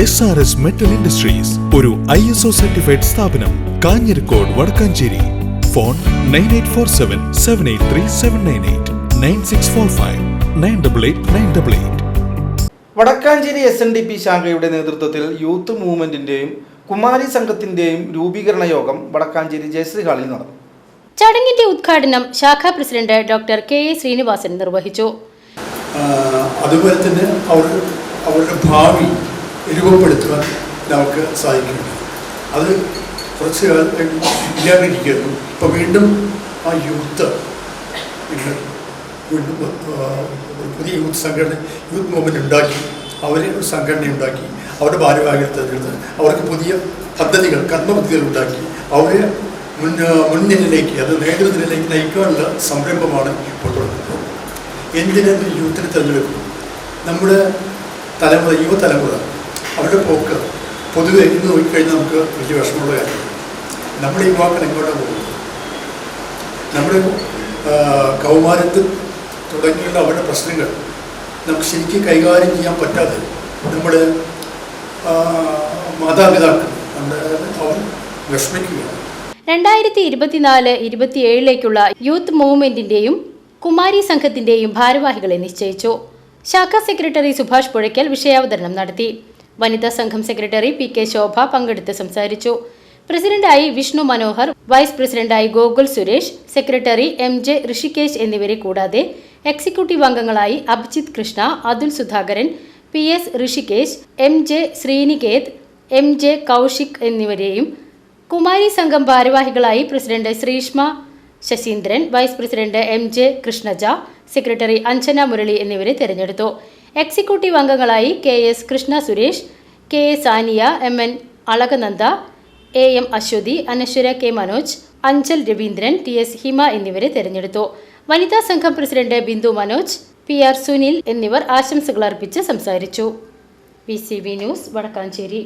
S R S metal industries ഒരു I S O certified സ്ഥാപനം Kanjirakode Vadakkanchery. Phone nine eight four seven seven eight three seven nine eight nine six four five nine double eight nine double eight Vadakkanchery S N D P ശാഖയുടെ നേതൃത്വത്തിൽ youth മൂവ്മെന്റിന്റെയും Kumari സംഘത്തിന്റെയും രൂപീകരണ യോഗം വടക്കാഞ്ചേരി ജയശ്രീ ഹാളിൽ നടന്നു. ചടങ്ങിന്റെ ഉദ്ഘാടനം ശാഖാ president doctor K A Srinivasan നിർവഹിച്ചു. അതുപോലെ തന്നെ അവർ അവരുടെ ഭാവി രൂപപ്പെടുത്തുവാൻ നമുക്ക് സാധിക്കുന്നുണ്ട്. അത് കുറച്ച് ഇല്ലാതിരിക്കുന്നു. ഇപ്പോൾ വീണ്ടും ആ യൂത്ത് വീണ്ടും ഒരു പുതിയ യൂത്ത് സംഘടന യൂത്ത് മൂവ്മെന്റ് ഉണ്ടാക്കി. അവരെ ഒരു സംഘടന ഉണ്ടാക്കി. അവരുടെ ഭാരവാഹികൾ തിരഞ്ഞെടുത്ത് അവർക്ക് പുതിയ പദ്ധതികൾ കർമ്മപദ്ധതികൾ ഉണ്ടാക്കി. അവരെ മുൻ മുൻനിരയിലേക്ക് അത് നേതൃത്വത്തിലേക്ക് നയിക്കാനുള്ള സംരംഭമാണ് ഇപ്പോൾ തുടങ്ങുന്നത്. എന്തിനാണ് യൂത്തിനെ തിരഞ്ഞെടുക്കും നമ്മുടെ തലമുറ യുവതലമുറ അവരുടെ പോക്ക് പൊതുവെ ഇന്ന് നോക്കിക്കഴിഞ്ഞാൽ നമുക്ക് വലിയ വിഷമമുള്ള കാര്യമാണ്. നമ്മുടെ യുവാക്കൾ എങ്ങോട്ടാണ് പോകുന്നത്? നമ്മുടെ കൗമാരത്തിൽ തുടങ്ങിയുള്ള അവരുടെ പ്രശ്നങ്ങൾ നമുക്ക് ശരിക്കും കൈകാര്യം ചെയ്യാൻ പറ്റാതെ നമ്മുടെ മാതാപിതാക്കൾ നമ്മുടെ അവർ വിഷമിക്കുകയാണ്. രണ്ടായിരത്തി ഇരുപത്തിനാല് ഇരുപത്തിയേഴിലേക്കുള്ള യൂത്ത് മൂവ്മെന്റിന്റെയും കുമാരി സംഘത്തിന്റെയും ഭാരവാഹികളെ നിശ്ചയിച്ചു. ശാഖാ സെക്രട്ടറി സുഭാഷ് പുഴയ്ക്കൽ വിഷയാവതരണം നടത്തി. വനിതാ സംഘം സെക്രട്ടറി പി കെ ശോഭ പങ്കെടുത്ത് സംസാരിച്ചു. പ്രസിഡന്റായി വിഷ്ണു മനോഹർ വൈസ് പ്രസിഡന്റായി Gokul Suresh secretary M J Hrishikesh എന്നിവരെ കൂടാതെ എക്സിക്യൂട്ടീവ് അംഗങ്ങളായി Abhijith Krishna Athul Sudhakaran P S Hrishikesh M J Sreeniketh M J Kaushik എന്നിവരെയും കുമാരി സംഘം ഭാരവാഹികളായി president Sreeshma Sasindran vice president M J Krishnaja secretary Anjana Murali എന്നിവരെ തെരഞ്ഞെടുത്തു. Executive അംഗങ്ങളായി K S Krishna Suresh K A Saniya M N Alakananda A M Aswathi Anaswara K Manoj Anchal Raveendran T S Hima എന്നിവരെ തെരഞ്ഞെടുത്തു. വനിതാ സംഘം president Bindu Manoj P R Sunil എന്നിവർ ആശംസകൾ അർപ്പിച്ച് സംസാരിച്ചു. P C B news Vadakkanchery.